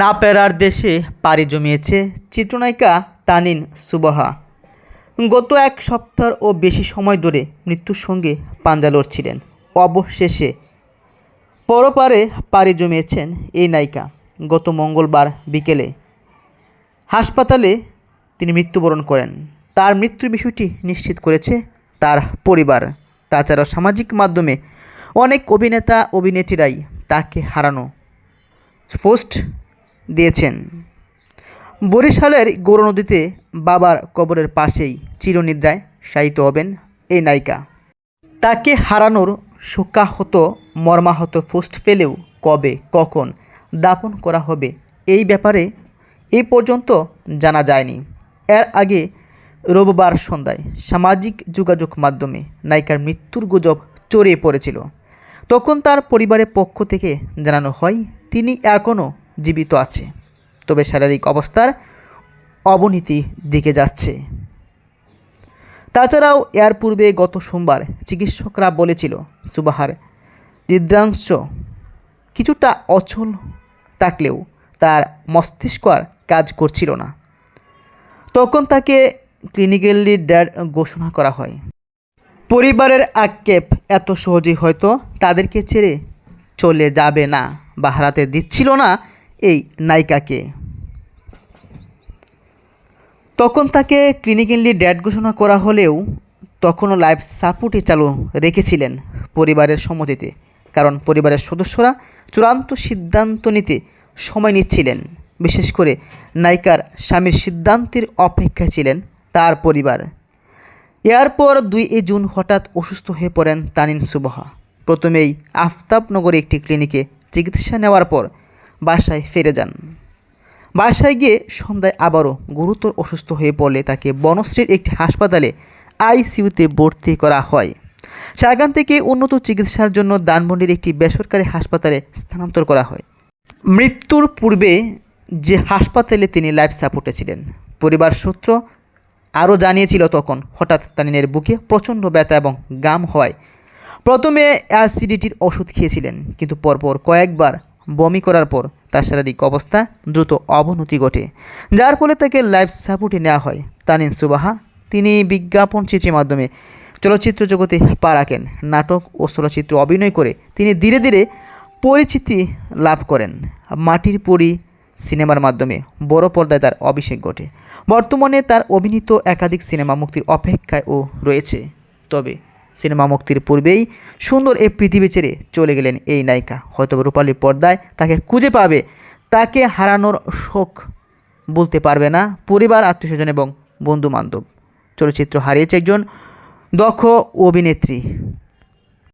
না পেরার দেশে পাড়ি জমিয়েছে চিত্রনায়িকা তানিন সুবহা। গত এক সপ্তাহ ও বেশি সময় ধরে মৃত্যুর সঙ্গে পাঞ্জা লড়ছিলেন। অবশেষে পরপারে পাড়ি জমিয়েছেন এই নায়িকা। গত মঙ্গলবার বিকেলে হাসপাতালে তিনি মৃত্যুবরণ করেন। তার মৃত্যুর বিষয়টি নিশ্চিত করেছে তার পরিবার। তাছাড়াও সামাজিক মাধ্যমে অনেক অভিনেতা, অভিনেত্রীরাই তাকে হারানো পোস্ট দিয়েছেন। বরিশালের গৌর নদীতে বাবার কবরের পাশেই চিরনিদ্রায় শায়িত হবেন এই নায়িকা। তাকে হারানোর শোকাহত, মর্মাহত পোস্ট পেলেও কবে, কখন দাপন করা হবে এই ব্যাপারে এই পর্যন্ত জানা যায়নি। এর আগে রবিবার সন্ধ্যায় সামাজিক যোগাযোগ মাধ্যমে নায়িকার মৃত্যুর গুজব চড়িয়ে পড়েছিল। তখন তার পরিবারের পক্ষ থেকে জানানো হয় তিনি এখনও জীবিত আছে। তবে শারীরিক অবস্থার অবনতি দিকে যাচ্ছে। তাছাড়াও এর পূর্বে গত সোমবার চিকিৎসকরা বলেছিল, সুবাহার হৃদ্রাংশ কিছুটা অচল থাকলেও তার মস্তিষ্ক আর কাজ করছিল না। তখন তাকে ক্লিনিক্যালি ড্যাড ঘোষণা করা হয়। পরিবারের আক্ষেপ এত সহজেই হয়তো তাদেরকে ছেড়ে চলে যাবে না বা হারাতে দিচ্ছিল না এই নায়িকাকে। তখন তাকে ক্লিনিক্যালি ড্যাড ঘোষণা করা হলেও তখনও লাইফ সাপোর্টই চালু রেখেছিলেন পরিবারের সম্মতিতে, কারণ পরিবারের সদস্যরা চূড়ান্ত সিদ্ধান্ত নিতে সময় নিচ্ছিলেন। বিশেষ করে নায়িকার স্বামীর সিদ্ধান্তের অপেক্ষায় ছিলেন তার পরিবার। এরপর দুই এ জুন হঠাৎ অসুস্থ হয়ে পড়েন তানিন সুবহা। প্রথমেই আফতাবনগরে একটি ক্লিনিকে চিকিৎসা নেওয়ার পর বাসায় ফিরে যান। বাসায় গিয়ে সন্ধ্যায় আবারও গুরুতর অসুস্থ হয়ে পড়লে তাকে বনশ্রীর একটি হাসপাতালে আইসিইউতে ভর্তি করা হয়। সেখান থেকে উন্নত চিকিৎসার জন্য দানমন্ডির একটি বেসরকারি হাসপাতালে স্থানান্তর করা হয়। মৃত্যুর পূর্বে যে হাসপাতালে তিনি লাইফ সাপোর্টে ছিলেন, পরিবার সূত্র আরও জানিয়েছিল তখন, হঠাৎ তানিনের বুকে প্রচণ্ড ব্যথা এবং গাম হওয়ায় প্রথমে অ্যাসিডিটির ওষুধ খেয়েছিলেন, কিন্তু পরপর কয়েকবার বমি করার পর তার শারীরিক অবস্থা দ্রুত অবনতি ঘটে, যার ফলে তাকে লাইফ সাপোর্টে নেওয়া হয়। তানিন সুবাহা, তিনি বিজ্ঞাপন চিঠির মাধ্যমে চলচ্চিত্র জগতে পা রাখেন, নাটক ও চলচ্চিত্র অভিনয় করে তিনি ধীরে ধীরে পরিচিতি লাভ করেন। মাটির পরি সিনেমার মাধ্যমে বড় পর্দায় তার অভিষেক ঘটে। বর্তমানে তার অভিনীত একাধিক সিনেমা মুক্তির অপেক্ষায় ও রয়েছে। তবে সিনেমা মুক্তির পূর্বেই সুন্দর এই পৃথিবী ছেড়ে চলে গেলেন এই নায়িকা। হয়তো রূপালী পর্দায় তাকে খুঁজে পাবে, তাকে হারানোর শোক বলতে পারবে না পরিবার, আত্মীয়স্বজন এবং বন্ধু বান্ধব চলচ্চিত্র হারিয়েছে একজন দক্ষ অভিনেত্রী।